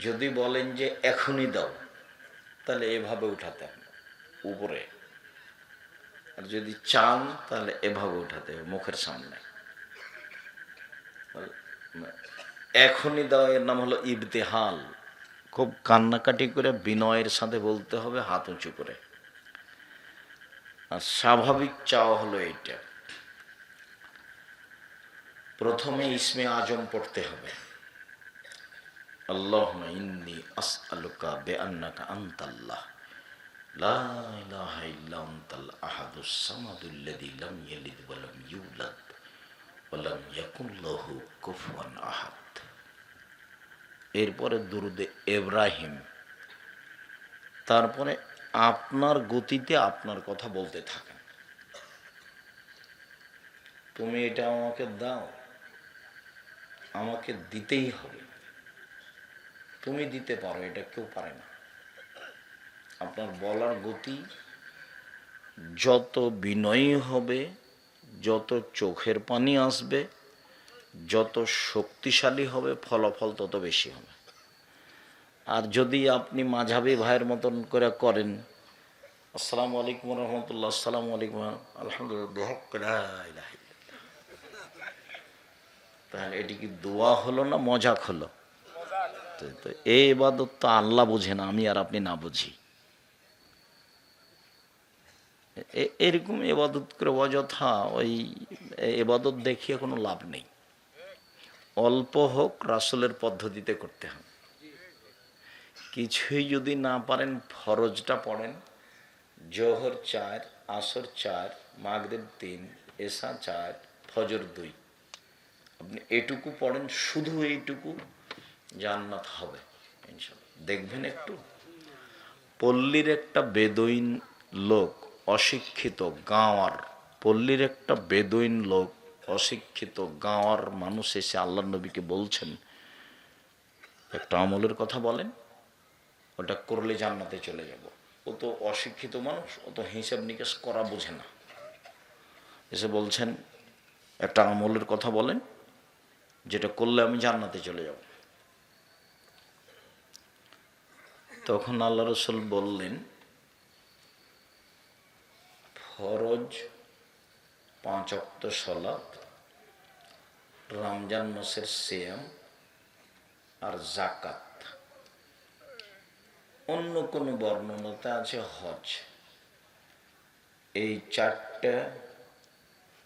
যদি বলেন যে এখনই দাও, তাহলে এভাবে উঠাতে হবে, উপরে। আর যদি চান, তাহলে এভাবে উঠাতে হবে, মুখের সামনে। এখনই দাও, এর নাম হলো ইবতেহাল। খুব কান্নাকাটি করে বিনয়ের সাথে বলতে হবে, হাত উঁচু করে। আর স্বাভাবিক চাওয়া হলো এইটা। প্রথমে ইসমে আজম পড়তে হবে। এরপরে দুরুদে ইব্রাহিম। তারপরে আপনার গতিতে আপনার কথা বলতে থাকেন। তুমি এটা আমাকে দাও, আমাকে দিতেই হবে। তুমি দিতে পারো, এটা কেউ পারে না। আপনার বলার গতি যত বিনয়ী হবে, যত চোখের পানি আসবে, যত শক্তিশালী হবে, ফলাফল তত বেশি হবে। আর যদি আপনি মাঝাবি ভাইয়ের মতন করে করেন, আসসালামু আলাইকুম রহমতুল্লাহ, আসসালামু আলাইকুম আলহামদুলিল্লাহ তাহলে এটি কি দোয়া হলো না মজাক হলো? এই এবাদত তো আল্লাহ বুঝে না, আমি আর আপনি না বুঝি। এরকম এবাদত করে অযথা ওই এবাদত দেখিয়ে কোনো লাভ নেই। অল্প হোক রাসুলের পদ্ধতিতে করতে হবে। কিছুই যদি না পারেন, ফরজটা পড়েন। জোহর চার, আসর চার, মাগরেব তিন, এসা চার, ফজর দুই। আপনি এটুকু পড়েন, শুধু এইটুকু জান্নাত হবে দেখবেন একটু। পল্লীর একটা বেদইন লোক অশিক্ষিত গাঁওয়ার, পল্লীর একটা বেদইন লোক অশিক্ষিত গাঁওয়ার মানুষ এসে আল্লাহ নবীকে বলছেন, একটা আমলের কথা বলেন, ওটা করলে জান্নাতে চলে যাব। ও তো অশিক্ষিত মানুষ, ও তো হিসাব নিকেশ করা বোঝে না। এসে বলছেন, একটা আমলের কথা বলেন, যেটা করলে আমি জান্নাতে চলে যাব। তখন আল্লাহ রসুল বললেন, ফরজ পাঁচ অক্ত সলাপ রমজান মাসের সিয়াম আর জাকাত অন্য কোনো বর্ণনাতে আছে হজ। এই চারটা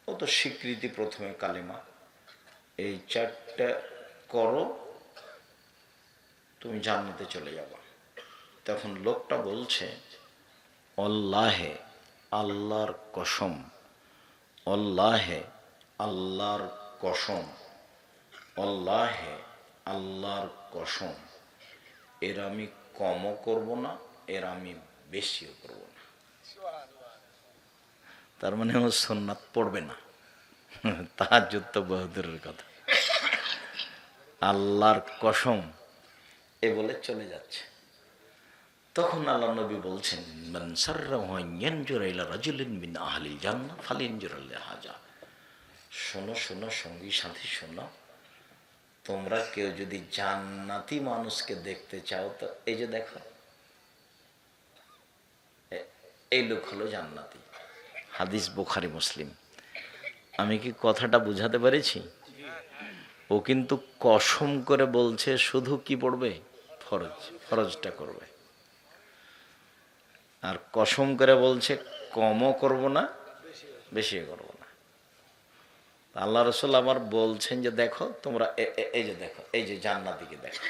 অত স্বীকৃতি প্রথমে কালিমা। এই চারটা করো, তুমি জান্নাতে চলে যাবা। তখন লোকটা বলছে অল্লাহে আল্লাহর কসম অল্লাহে আল্লাহর কসম অল্লাহে আল্লাহর কসম। এর আমি কমও করব না, এর আমি বেশিও করব না। তার মানে ও সোননাথ পড়বে না। তার যুদ্ধ বাহাদুরের কথা। আল্লাহর কসম, এ বলে চলে যাচ্ছে। তখন আল্লাহ নবী বলছেন হাজা। শোনো শোনো, সঙ্গী, সাথী, শোনো। তোমরা কেউ যদি জান্নাতি মানুষকে দেখতে চাও, তো এই যে দেখো এই লোক হলো জান্নাতি। হাদিস বুখারি, মুসলিম। আমি কি কথাটা বুঝাতে পেরেছি? ও কিন্তু কসম করে বলছে, শুধু কি পড়বে? ফরজ, ফরজটা করবে। আর কসম করে বলছে, কমও করব না বেশি করব না। আল্লাহ রসুল আবার বলছেন যে, দেখো, তোমরা এই যে দেখো, এই যে জান্নাতিকে দেখো।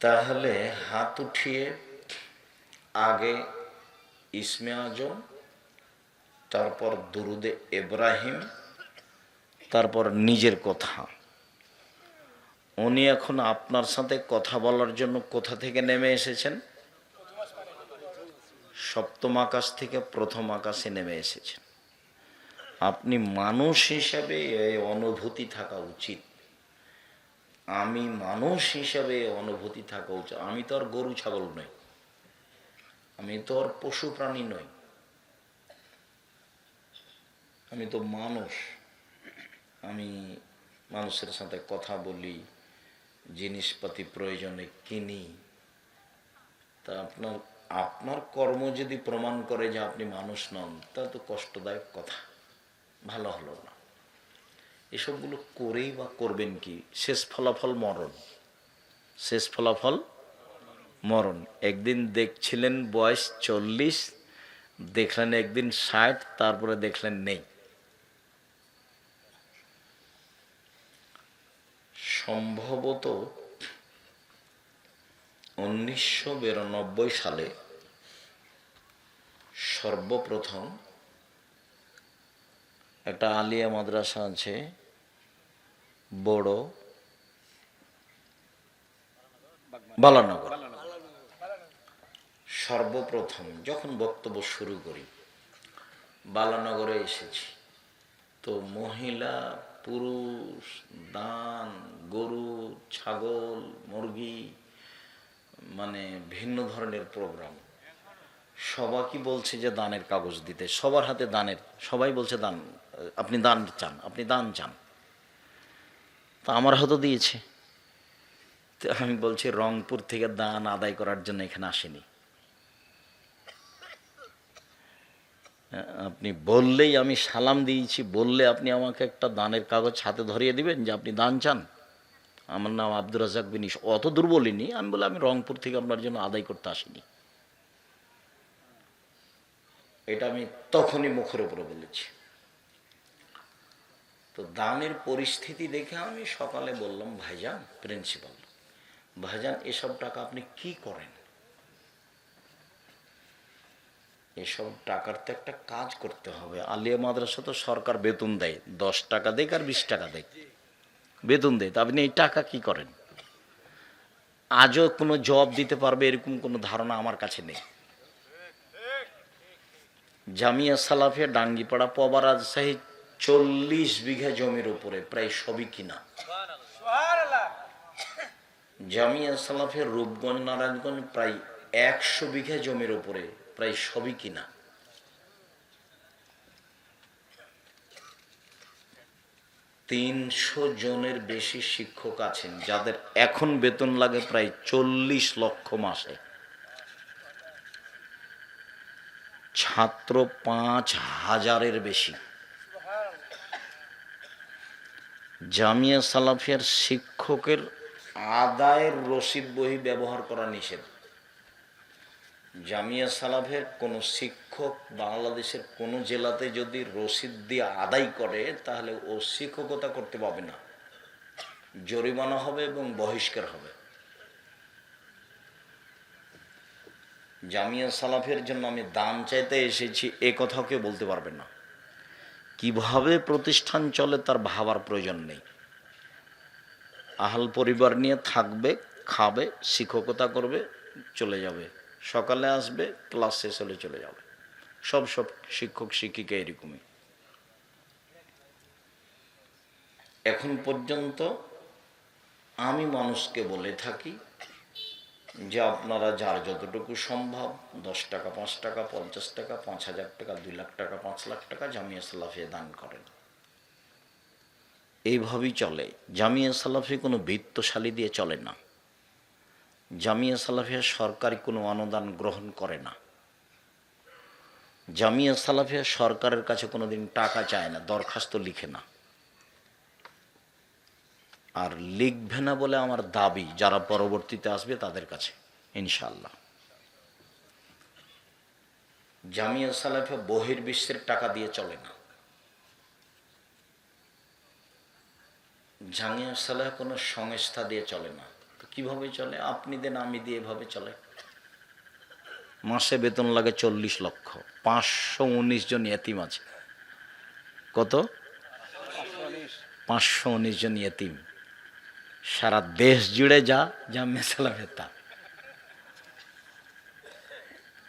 তাহলে হাত উঠিয়ে আগে ইসমে আজম, তারপর দুরুদে ইব্রাহিম তারপর নিজের কথা। উনি এখন আপনার সাথে কথা বলার জন্য কোথা থেকে নেমে এসেছেন? সপ্তম আকাশ থেকে প্রথম আকাশে নেমে এসেছেন। আপনি মানুষ হিসাবে অনুভূতি থাকা উচিত। আমি মানুষ হিসাবে অনুভূতি থাকা উচিত। আমি তো আর গরু, ছাগল নই। আমি তো আর পশু প্রাণী নই। আমি তো মানুষ। আমি মানুষের সাথে কথা বলি জিনিসপাতি প্রয়োজনে কিনি। তা আপনার আপনার কর্ম যদি প্রমাণ করে যে আপনি মানুষ নন, তা তো কষ্টদায়ক কথা। ভালো হলো না। এসবগুলো করেই বা করবেন কি? শেষ ফলাফল মরণ। শেষ ফলাফল মরণ। একদিন দেখছিলেন বয়স চল্লিশ, দেখলেন একদিন ষাট, তারপরে দেখলেন নেই। সম্ভবত উনিশশো বিরানব্বই সালে সর্বপ্রথম একটা আলিয়া মাদ্রাসা আছে, বড় বালানগর। সর্বপ্রথম যখন বক্তব্য শুরু করি, বালানগরে এসেছি। তো মহিলা পুরুষ, দান, গরু, ছাগল, মুরগি মানে ভিন্ন ধরনের প্রোগ্রাম সবাইকে বলছে যে দানের কাগজ দিতে। সবার হাতে দানের, সবাই বলছে দান, আপনি দান চান, আপনি দান চান। তা আমার হাতও দিয়েছে। তো আমি বলছি রংপুর থেকে দান আদায় করার জন্য এখানে আসেনি। আপনি বললেই আমি সালাম দিয়েছি, বললে আপনি আমাকে একটা দানের কাগজ হাতে ধরিয়ে দিবেন যে আপনি দান চান। আমার নাম আব্দুর রাজাক বিনিশ অত দূর বলিনি আমি বলে আমি রংপুর থেকে আপনার জন্য আদায় করতে আসিনি। এটা আমি তখনই মুখের উপরে বলেছি। তো দানের পরিস্থিতি দেখে আমি সকালে বললাম, ভাইজান, প্রিন্সিপাল, ভাইজান, এসব টাকা আপনি কি করেন? এসব টাকার তো একটা কাজ করতে হবে। আলিয়া মাদ্রাসা তো সরকার বেতন দেয়। দশ টাকা দেয় আর বিশ টাকা দেয় বেতন দেয়। তা আপনি এই টাকা কি করেন? আজও কোনো জব দিতে পারবে এরকম কোনো ধারণা আমার কাছে নেই। জামিয়া সালাফিয়া ডাঙ্গিপাড়া পবা রাজশাহী চল্লিশ বিঘা জমির উপরে প্রায় সবই কিনা। জামিয়া সালাফিয়া রূপগঞ্জ, নারায়ণগঞ্জ প্রায় একশো বিঘা জমির উপরে প্রায় সবই কিনা। তিনশো জনের বেশি শিক্ষক আছেন, যাদের এখন বেতন লাগে প্রায় চল্লিশ লক্ষ মাসে। ছাত্র পাঁচ হাজারের বেশি। জামিয়া সালাফিয়ার শিক্ষকের আদায়ের রসিদ বহি ব্যবহার করা নিষেধ। জামিয়া সালাফের কোনো শিক্ষক বাংলাদেশের কোনো জেলাতে যদি রসিদ দিয়ে আদায় করে, তাহলে ও শিক্ষকতা করতে পাবে না। জরিমানা হবে এবং বহিষ্কার হবে। জামিয়া সালাফের জন্য আমি দাম চাইতে এসেছি, এ কথাও কেউ বলতে পারবে না। কীভাবে প্রতিষ্ঠান চলে তার ভাবার প্রয়োজন নেই। আহাল পরিবার নিয়ে থাকবে, খাবে, শিক্ষকতা করবে, চলে যাবে। সকালে আসবে, ক্লাস শেষ হলে চলে যাবে। সব সব শিক্ষক, শিক্ষিকা এরকমই। এখন পর্যন্ত আমি মানুষকে বলে থাকি যে আপনারা যার যতটুকু সম্ভব, দশ টাকা, পাঁচ টাকা, পঞ্চাশ টাকা, পাঁচ হাজার টাকা, দুই লাখ টাকা, পাঁচ লাখ টাকা জামিয়া সালাফিয়া দান করেন। এইভাবেই চলে। জামিয়া সালাফি কোনো বৃত্তশালী দিয়ে চলে না। জামিয়া সালাফিয়া সরকারি কোনো অনুদান গ্রহণ করে না। জামিয়া সালাফিয়া সরকারের কাছে কোনোদিন টাকা চায় না, দরখাস্ত লিখে না। আর লিখবে না বলে আমার দাবি, যারা পরবর্তীতে আসবে তাদের কাছে ইনশাল্লাহ জামিয়া সালাফিয়া বহির্বিশ্বের টাকা দিয়ে চলে না। জামিয়া সালাহ কোনো সংস্থা দিয়ে চলে না। কীভাবে চলে? আপনি দেন, আমি দিয়ে এভাবে চলে। মাসে বেতন লাগে চল্লিশ লক্ষ। পাঁচশো উনিশ জন এতিম আছে। কত? পাঁচশো উনিশ জন এতিম সারা দেশ জুড়ে যা যা মেসালা ভেতা।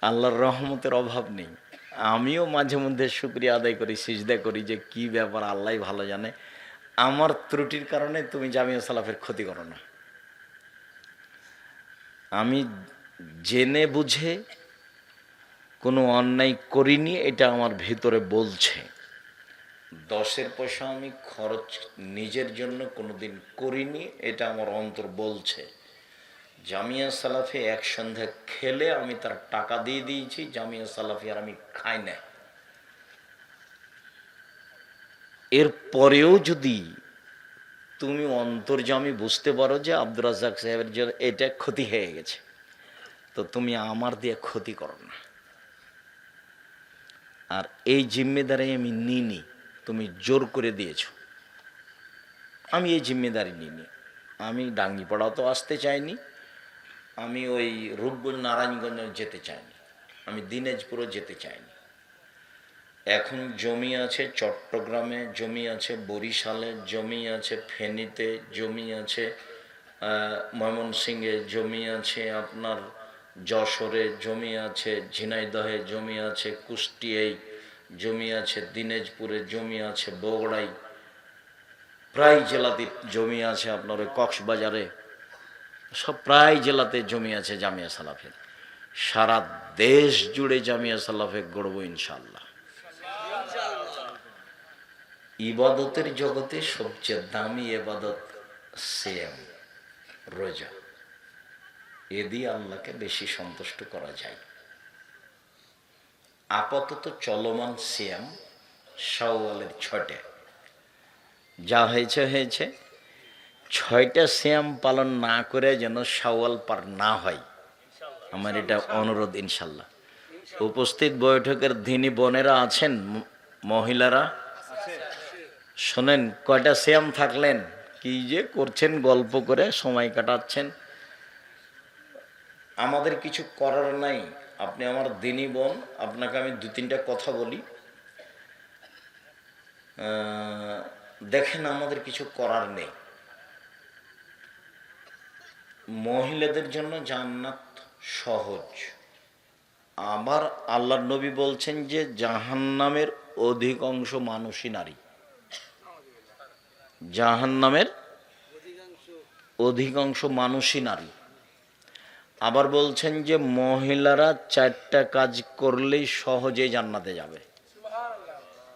আল্লাহর রহমতের অভাব নেই। আমিও মাঝে মধ্যে শুক্রিয়া আদায় করি, সিজদা করি যে কি ব্যাপার আল্লাহ ভালো জানে। আমার ত্রুটির কারণে তুমি জামিয়া সালাফের ক্ষতি করো না। আমি জেনে বুঝে কোনো অন্যায় করিনি, এটা আমার ভিতরে বলছে। দশের পয়সা আমি খরচ নিজের জন্য কোনোদিন করিনি, এটা আমার অন্তর বলছে। জামিয়া সালাফি এক সন্ধ্যা খেলে আমি তার টাকা দিয়ে দিয়েছি, জামিয়া সালাফি আর আমি খাই না এর পরেও যদি তুমি অন্তর্জামি বুঝতে পারো যে আব্দুর রাজাক সাহেবের জন্য এটা ক্ষতি হয়ে গেছে। তো তুমি আমার দিয়ে ক্ষতি করো না। আর এই জিম্মেদারি আমি নিইনি, তুমি জোর করে দিয়েছ। আমি এই জিম্মেদারি নিইনি। আমি ডাঙ্গিপাড়াও তো আসতে চাইনি, আমি ওই রূপগঞ্জ নারায়ণগঞ্জ যেতে চাইনি, আমি দিনাজপুরও যেতে চাইনি। এখন জমি আছে চট্টগ্রামে জমি আছে বরিশালে জমি আছে ফেনীতে জমি আছে ময়মনসিংহে জমি আছে আপনার যশোরে জমি আছে ঝিনাইদহে জমি আছে কুষ্টিয়ায় জমি আছে দিনাজপুরে জমি আছে বগুড়াই প্রায় জেলাতে জমি আছে আপনার কক্সবাজারে সব প্রায় জেলাতে জমি আছে জামিয়া সালাফের সারা দেশ জুড়ে জামিয়া সালাফে গড়ব ইনশাল্লাহ ইবাদতের জগতে সবচেয়ে দামি এবাদত সেম রোজা। এ দিয়ে আল্লাহকে বেশি সন্তুষ্ট করা যায়। আপাতত চলমান সিয়াম শাওয়ালের ছটে যা হয়েছে হয়েছে। ছয়টা শ্যাম পালন না করে যেন শাওয়াল পার না হয়। আমার এটা অনুরোধ, ইনশাল্লাহ। উপস্থিত বৈঠকের দিনী বোনেরা আছেন মহিলারা। শোনেন, কয়টা শ্যাম থাকলেন? কি যে করছেন, গল্প করে সময় কাটাচ্ছেন। আমাদের কিছু করার নাই। আপনি আমার দিনী বোন, আপনাকে আমি দু তিনটা কথা বলি। দেখেন, আমাদের কিছু করার নেই। মহিলাদের জন্য জান্নাত সহজ। আবার আল্লাহ নবী বলছেন যে, জাহান্নামের অধিকাংশ মানুষই নারী। জাহান্নামের অধিকাংশ মানুষই নারী। আবার বলছেন যে মহিলারা চারটা কাজ করলেই সহজেই জান্নাতে যাবে,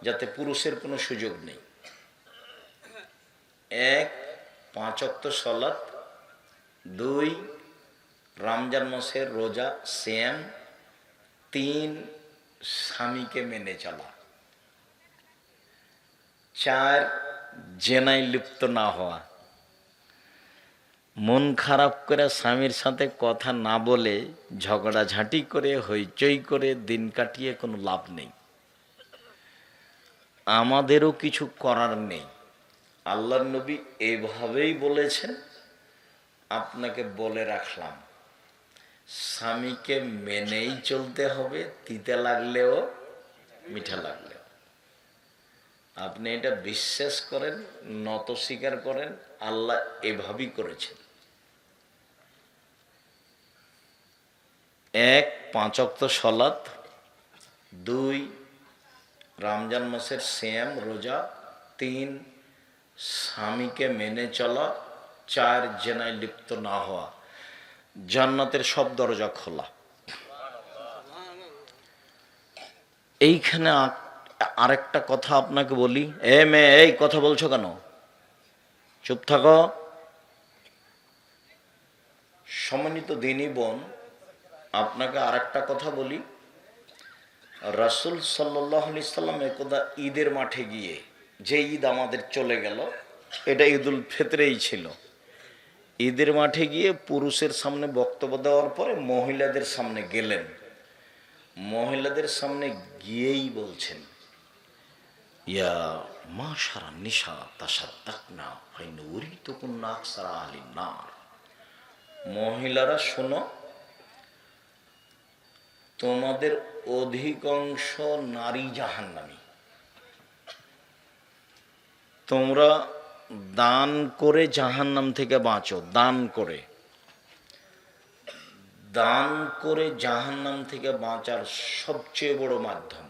যাতে পুরুষের কোনো সুযোগ নেই। এক পাঁচক্ত সলাৎ দুই, রমজান মাসের রোজা শ্যাম তিন, স্বামীকে মেনে চলা। চার জেনায় লিপ্ত না হওয়া। মন খারাপ করে স্বামীর সাথে কথা না বলে ঝগড়াঝাঁটি করে, হইচই করে দিন কাটিয়ে কোনো লাভ নেই। আমাদেরও কিছু করার নেই। আল্লাহ নবী এইভাবেই বলেছেন, আপনাকে বলে রাখলাম, স্বামীকে মেনেই চলতে হবে, তিতে লাগলেও মিঠা লাগলেও। আপনি এটা বিশ্বাস করেন, নত স্বীকার করেন, আল্লাহ এভাবেই করেছেন। এক পাঁচক্ত সলাত দুই, রমজান মাসের শ্যাম রোজা। তিন, স্বামীকে মেনে চলা। চার, জেনায় লিপ্ত না হওয়া। জান্নাতের সব দরজা খোলা। এইখানে আ- আরেকটা কথা আপনাকে বলি। এ মেয়ে, এই কথা বলছো কেন? চুপ থাকো। সম্মানিত দিনী বোন, আপনাকে আরেকটা কথা বলি। রাসুল সাল্লাহ আলি সাল্লাম একদা ঈদের মাঠে গিয়ে যে ঈদ আমাদের চলে গেল, এটা ঈদুল ফেতরেই ছিল। ঈদের মাঠে গিয়ে পুরুষের সামনে বক্তব্য দেওয়ার পরে মহিলাদের সামনে গেলেন। মহিলাদের সামনে গিয়েই বলছেন ইয়া মা সারা নিশা তাসাদ্দাক না ফাইন উরি তো কুন্না সারা আলী নার মহিলারা শোনো, তোমাদের অধিকাংশ নারী জাহান্নামী। তোমরা দান করে জাহান্নাম থেকে বাঁচো, দান করে। দান করে জাহান্নাম থেকে বাঁচার সবচেয়ে বড় মাধ্যম।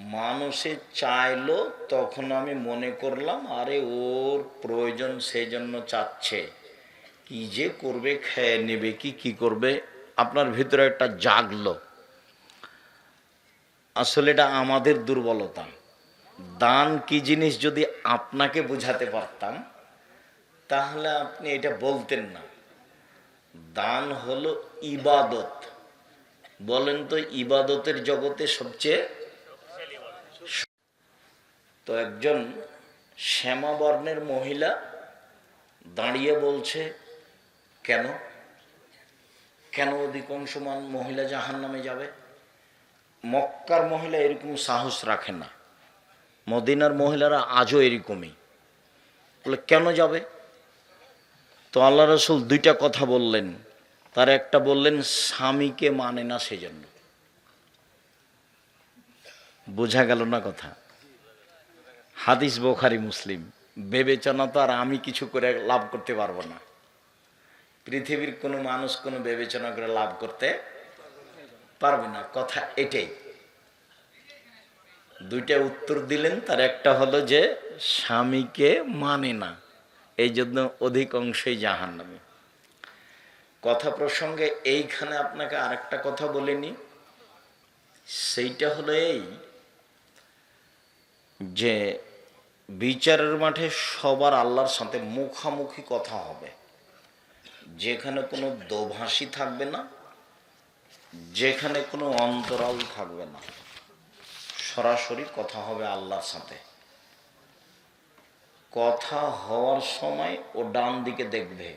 মানুষে চাইলো, তখন আমি মনে করলাম, আরে ওর প্রয়োজন সেই জন্য চাচ্ছে। কি যে করবে, খেয়ে নেবে, কি কি করবে, আপনার ভিতরে একটা জাগলো। আসলে এটা আমাদের দুর্বলতা। দান কি জিনিস যদি আপনাকে বুঝাতে পারতাম, তাহলে আপনি এটা বলতেন না। দান হলো ইবাদত। বলেন তো, ইবাদতের জগতে সবচেয়ে তো একজন শ্যামাবর্ণের মহিলা দাঁড়িয়ে বলছে, কেন? কেন অধিকাংশ মান মহিলা জাহান নামে যাবে? মক্কার মহিলা এরকম সাহস রাখে না। মদিনার মহিলারা আজও এরকমই। বলে, কেন যাবে? তো আল্লাহ রসুল দুইটা কথা বললেন। তার একটা বললেন, স্বামীকে মানে না সেজন্য। বোঝা গেল না কথা। হাদিস বোখারি মুসলিম, বিবেচনা তো আর আমি কিছু করে লাভ করতে পারব না। পৃথিবীর কোনো মানুষ কোনো বিবেচনা করে লাভ করতে পারবে না। কথা এটাই। দুইটা উত্তর দিলেন, তার একটা হলো যে স্বামীকে মানে না এই জন্য অধিকাংশই জাহান নামে কথা প্রসঙ্গে এইখানে আপনাকে আরেকটা কথা বলিনি, সেইটা হলো এই যে বিচারের মাঠে সবার আল্লাহর সাথে মুখামুখি কথা হবে। যেখানে কোনো দোভাষী থাকবে না, যেখানে কোনো অন্তরাল থাকবে না। সরাসরি কথা হবে আল্লাহর সাথে। কথা হওয়ার সময় ও ডান দিকে দেখবে,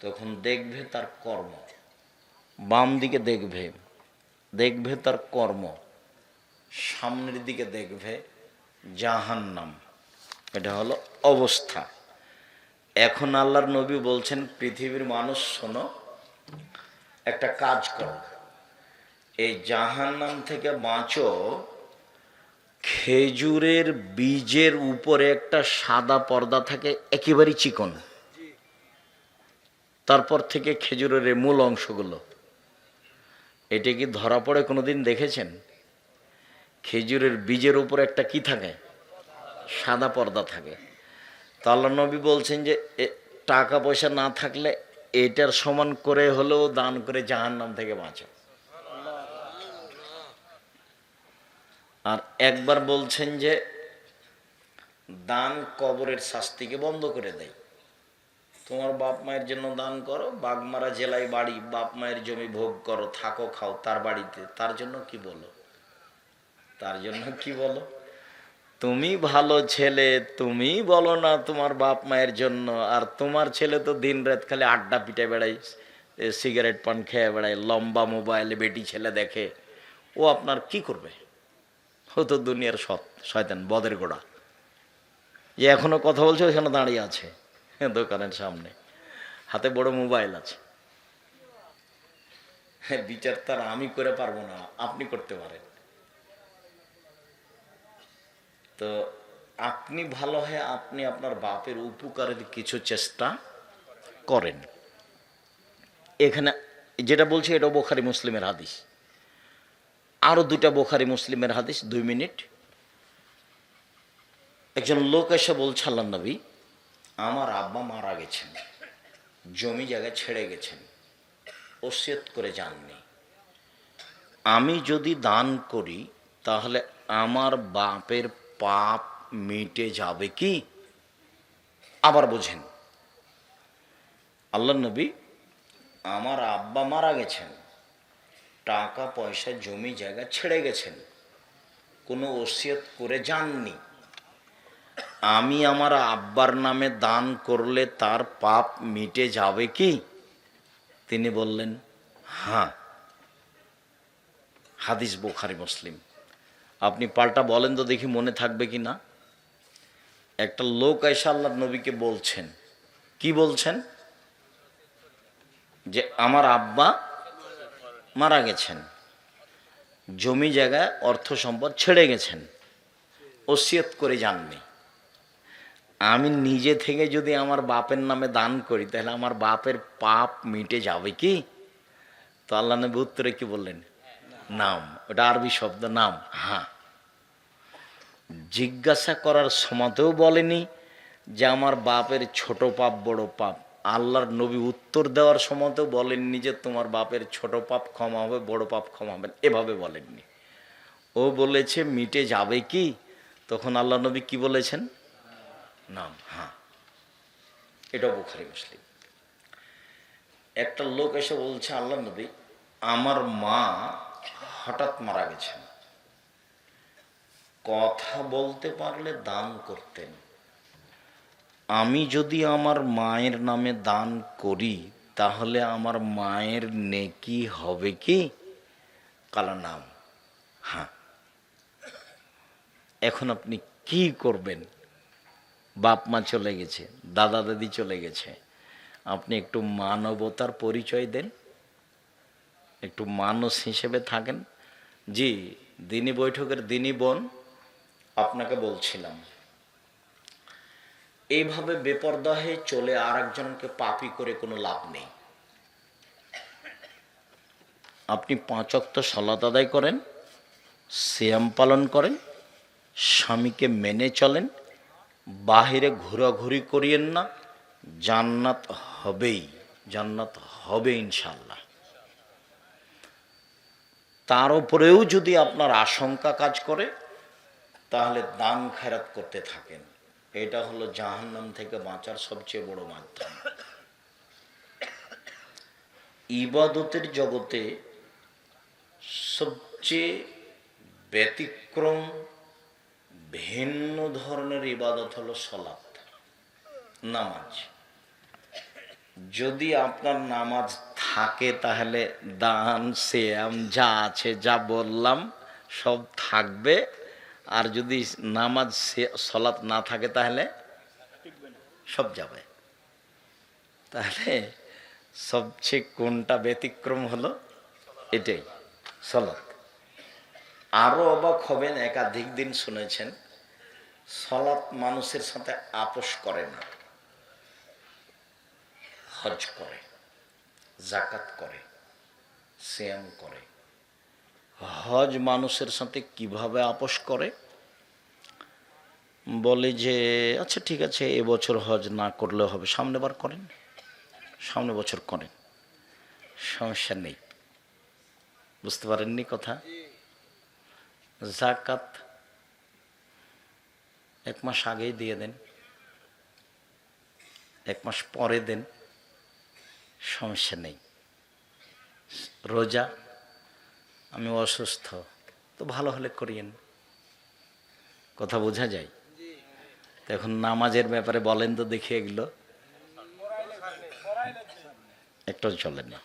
তখন দেখবে তার কর্ম। বাম দিকে দেখবে দেখবে তার কর্ম। সামনের দিকে দেখবে জাহান্নাম। এটা হলো অবস্থা। এখন আল্লাহর নবী বলছেন, পৃথিবীর মানুষ শোনো, একটা কাজ করো। এই জাহান্নাম থেকে বাঁচো, খেজুরের বীজের উপরে একটা সাদা পর্দা থাকে একেবারেই চিকন। তারপর থেকে খেজুরের মূল অংশগুলো। এটা কি ধরা পড়ে কোনোদিন দেখেছেন? খেজুরের বীজের উপর একটা কি থাকে? সাদা পর্দা থাকে। তো আল্লাহ নবী বলছেন যে টাকা পয়সা না থাকলে এটার সমান করে হলেও দান করে জাহান্নাম থেকে বাঁচো। আর একবার বলছেন যে, দান কবরের শাস্তিকে বন্ধ করে দেয়। তোমার বাপ মায়ের জন্য দান করো বাগমারা জেলায় বাড়ি, বাপ মায়ের জমি ভোগ করো, থাকো, খাও, তার বাড়িতে, তার জন্য কি বলো? তার জন্য কি বলো? তুমি ভালো ছেলে, তুমি বলো না তোমার বাপ মায়ের জন্য। আর তোমার ছেলে তো দিন রাত খালি আড্ডা পিটে বেড়ায়, এ সিগারেট পান খেয়ে বেড়ায়, লম্বা মোবাইলে বেটি ছেলে দেখে। ও আপনার কি করবে? ও তো দুনিয়ার সৎ, শয়তান, বদের গোড়া। যে এখনও কথা বলছে ওখানে দাঁড়িয়ে আছে, দোকানের সামনে। হাতে বড় মোবাইল আছে। বিচার তার আমি করে পারব না, আপনি করতে পারেন। তো আপনি ভালো হয় আপনি আপনার বাপের উপকারের কিছু চেষ্টা করেন। এখানে যেটা বলছি এটা বোখারি মুসলিমের হাদিস। আরও দুটা বোখারি মুসলিমের হাদিস, দুই মিনিট। একজন লোক এসে বলছে, আল্লাহ নবী, আমার আব্বা মারা গেছেন, জমি জায়গা ছেড়ে গেছেন, ওসিয়ত করে যাননি। আমি যদি দান করি, তাহলে আমার বাপের পাপ মিটে যাবে কি? আবার বোঝেন। আল্লাহ নবী আমার আব্বা মারা গেছেন, টাকা, পয়সা, জমি, জায়গা ছেড়ে গেছেন, কোনো ওসিয়ত করে যাননি। আমি আমার আব্বার নামে দান করলে তার পাপ মিটে যাবে কি? তিনি বললেন হ্যাঁ। হাদিস বোখারি, মুসলিম। আপনি পাল্টা বলেন তো দেখি মনে থাকবে কি না। একটা লোক আয়সা আল্লাহ নবীকে বলছেন। কি বলছেন? যে আমার আব্বা মারা গেছেন। জমি জায়গায় অর্থ সম্পদ ছেড়ে গেছেন। ওসিয়ত করে যাননি। আমি নিজে থেকে যদি আমার বাপের নামে দান করি, তাহলে আমার বাপের পাপ মিটে যাবে কি? তো আল্লাহ নবী উত্তরে কি বললেন? নাম, ওটা আরবি শব্দ নাম হ্যাঁ জিজ্ঞাসা করার সময়তেও বলেনি যে আমার বাপের ছোট পাপ বড় পাপ। আল্লাহর নবী উত্তর দেওয়ার সময়তেও বলেননি যে তোমার বাপের ছোট পাপ ক্ষমা হবে, বড় পাপ ক্ষমা হবে এভাবে বলেননি। ও বলেছে, মিটে যাবে কি? তখন আল্লাহ নবী কি বলেছেন? নাম হ্যাঁ এটাও বুখারি, মুসলিম। একটা লোক এসে বলছে আল্লাহ নবী, আমার মা হঠাৎ মারা গেছেন। কথা বলতে পারলে দান করতেন। আমি যদি আমার মায়ের নামে দান করি, তাহলে আমার মায়ের নেকি হবে কি? কালা নাম। হ্যাঁ। এখন আপনি কি করবেন? বাপ মা চলে গেছে, দাদা দাদি চলে গেছে। আপনি একটু মানবতার পরিচয় দেন। একটু মানুষ হিসেবে থাকেন। জি, দিনী বৈঠকের দিনী বোন আপনাকে বলছিলাম। এইভাবে বেপর্দা হয়ে চলে আর একজনকে পাপি করে কোনো লাভ নেই। আপনি পাঁচ অক্ত সলাত আদায় করেন, সিয়াম পালন করেন, স্বামীকে মেনে চলেন, বাহিরে ঘোরাঘুরি করিয়েন না, জান্নাত হবেই, জান্নাত হবে ইনশাল্লাহ তার উপরেও যদি আপনার আশঙ্কা কাজ করে, তাহলে দান খেরাত করতে থাকেন। এটা হলো জাহান্নাম থেকে বাঁচার সবচেয়ে বড় মাধ্যম। ইবাদতের জগতে সবচেয়ে ব্যতিক্রম, ভিন্ন ধরনের ইবাদত হলো সলাৎ নামাজ। যদি আপনার নামাজ থাকে তাহলে দান, সেয়াম, যা আছে যা বললাম, সব থাকবে। আর যদি নামাজ, সে- সলাৎ না থাকে তাহলে সব যাবে। তাহলে সবচেয়ে কোনটা ব্যতিক্রম হলো? এটাই, সলাৎ। আরও অবাক হবেন, একাধিক দিন শুনেছেন, সলাৎ মানুষের সাথে আপোষ করে না, হজ করে। জাকাত করে শ্যাম করে। হজ মানুষের সাথে কীভাবে আপোষ করে? বলে যে আচ্ছা ঠিক আছে এবছর হজ না করলে হবে। সামনে বার করেন সামনে বছর করেন। সমস্যা নেই। বুঝতে পারেননি কথা? জাকাত এক মাস আগেই দিয়ে দেন। এক মাস পরে দেন। সমস্যা নেই। রোজা, আমি অসুস্থ, তো ভালো হলে করিয়েন। কথা বোঝা যায়? তো এখন নামাজের ব্যাপারে বলেন তো দেখি এগুলো। একটাও চলে না।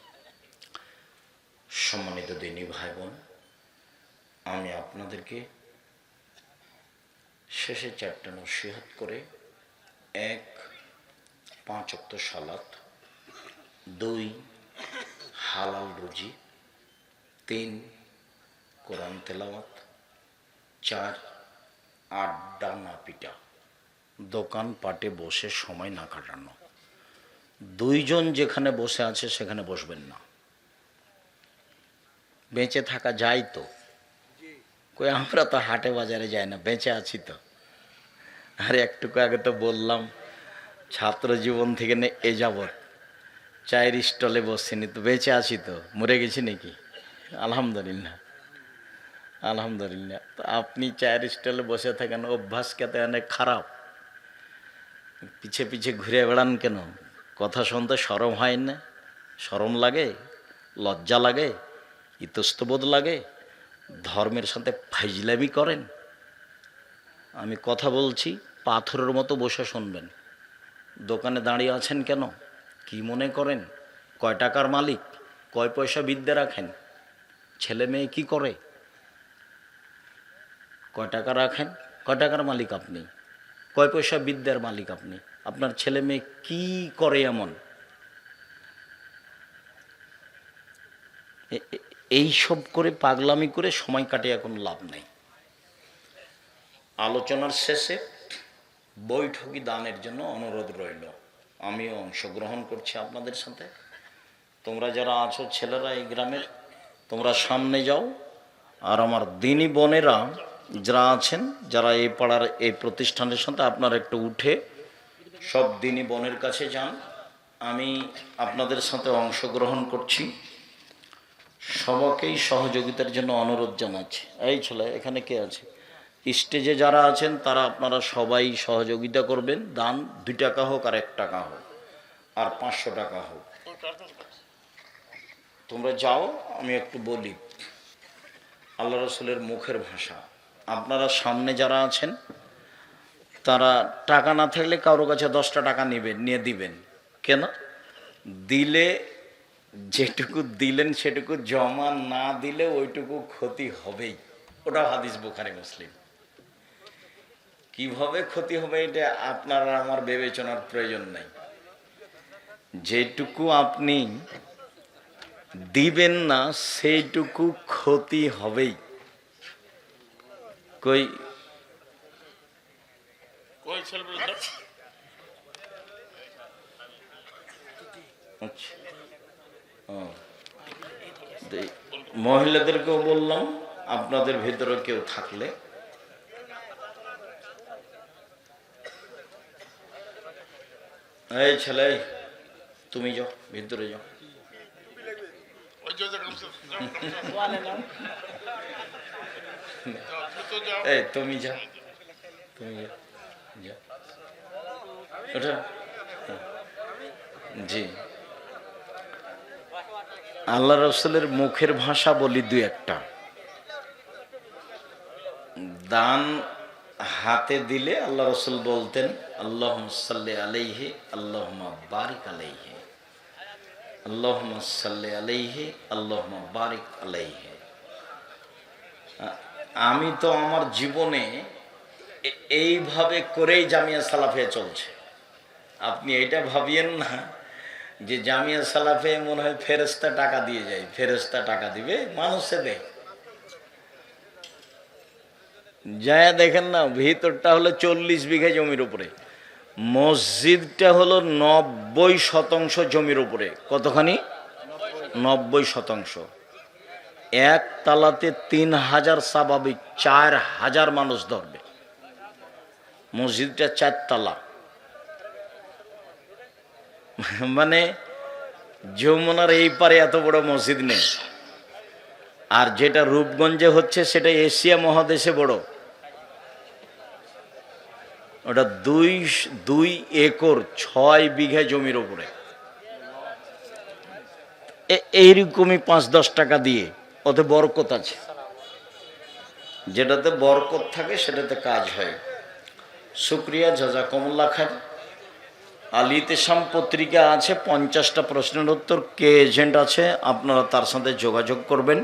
সম্মানিত দিনী ভাই বোন আমি আপনাদেরকে শেষে চারটা নসিহত করে এক পাঁচ অক্ত সালাত দুই, হালাল রুজি। তিন, কোরআন তেলাওয়াত। চার, আড্ডা না পিটা। দোকান পাটে বসে সময় না কাটানো। দুইজন যেখানে বসে আছে সেখানে বসবেন না। বেঁচে থাকা যায় তো? কই আমরা তো হাটে বাজারে যাই না, বেঁচে আছি তো। আর একটুকু আগে তো বললাম, ছাত্র জীবন থেকে নে এ যাবৎ। চায়ের স্টলে বসছিনি তো, বেঁচে আছি তো, মরে গেছি নাকি? আলহামদুলিল্লাহ আলহামদুলিল্লাহ। তো আপনি চায়ের স্টলে বসে থাকেন, অভ্যাস খেতে অনেক খারাপ। পিছে পিছে ঘুরে বেড়ান কেন? কথা শুনতে সরম হয় না? সরম লাগে? লজ্জা লাগে? ইতস্তবোধ লাগে? ধর্মের সাথে ফাইজলামি করেন? আমি কথা বলছি, পাথরের মতো বসে শুনবেন। দোকানে দাঁড়িয়ে আছেন কেন? কি মনে করেন? কয় টাকার মালিক, কয় পয়সা বিদ্যা রাখেন? ছেলে মেয়ে কি করে? কয় টাকা রাখেন? কয় টাকার মালিক আপনি? কয় পয়সা বিদ্যার মালিক আপনি? আপনার ছেলে মেয়ে কি করে এমন? এই সব করে পাগলামি করে সময় কাটিয়ে এখন লাভ নেই। আলোচনার শেষে বৈঠকি দানের জন্য অনুরোধ রইল। আমিও অংশগ্রহণ করছি আপনাদের সাথে। তোমরা যারা আছো, ছেলেরা এই গ্রামের, তোমরা সামনে যাও। আর আমার দিনী বোনেরা যারা আছেন, যারা এই পাড়ার এই প্রতিষ্ঠানের সাথে আপনারা একটু উঠে সব দিনী বোনের কাছে যান। আমি আপনাদের সাথে অংশগ্রহণ করছি। সবাকেই সহযোগিতার জন্য অনুরোধ জানাচ্ছি। এই ছেলে, এখানে কে আছে? স্টেজে যারা আছেন, তারা আপনারা সবাই সহযোগিতা করবেন। দান দুই টাকা হোক আর এক টাকা হোক, আর পাঁচশো টাকা হোক। তোমরা যাও, আমি একটু বলি। আল্লাহ রসুলের মুখের ভাষা। আপনারা সামনে যারা আছেন, তারা টাকা না থাকলে কারও কাছে দশটা টাকা নেবেন, নিয়ে দিবেন। কেন? দিলে যেটুকু দিলেন, সেটুকু জমা না দিলে ওইটুকু ক্ষতি হবেই। ওটা হাদিস বুখারি, মুসলিম। কীভাবে ক্ষতি হবে এটা আপনার আমার বিবেচনার প্রয়োজন নাই। যেটুকু আপনি দিবেন না সেইটুকু ক্ষতি হবেই। কই? আচ্ছা। মহিলাদেরকেও বললাম আপনাদের ভেতরে কেউ থাকলে এই ছেলে, তুমি যাও, ভিতরে যাও। এই, তুমি যা তুমি যাও ওটা জি। আল্লাহ রসুলের মুখের ভাষা বলি দু একটা। দান হাতে দিলে আল্লাহ রসুল বলতেন আল্লাহ সাল্লি আলাইহি আল্লাহ বারিক আলাইহি। আল্লাহ সাল্লি আলাইহি আল্লাহ বারিক আলাইহি। আমি তো আমার জীবনে এইভাবে করেই জামিয়া সালাফে চলছে। আপনি এটা ভাবিয়েন না যে জামিয়া সালাফে মনে হয় ফেরেস্তা টাকা দিয়ে যায়। ফেরেস্তা টাকা দিবে, মানুষে দেয়। যায় দেখেন না, ভিতরটা হলো চল্লিশ বিঘা জমির উপরে। মসজিদটা হলো নব্বই শতাংশ জমির উপরে। কতখানি? নব্বই শতাংশ। এক তালাতে তিন হাজার স্বাভাবিক, চার হাজার মানুষ ধরবে। মসজিদটা চার তালা। মানে যমুনার এই পারে এত বড় মসজিদ নেই। আর যেটা রূপগঞ্জে হচ্ছে, সেটা এশিয়া মহাদেশে বড়। ওটা দুই দুই একর ছয় বিঘা জমির ওপরে এইরকমই পাঁচ দশ টাকা দিয়ে ওতে বরকত আছে। যেটাতে বরকত থাকে সেটাতে কাজ হয়। শুক্রিয়া জাজা কমল্লা খান আলিতেসাম পত্রিকা আছে, পঞ্চাশটা প্রশ্নের উত্তর। কে এজেন্ট আছে, আপনারা তার সাথে যোগাযোগ করবেন।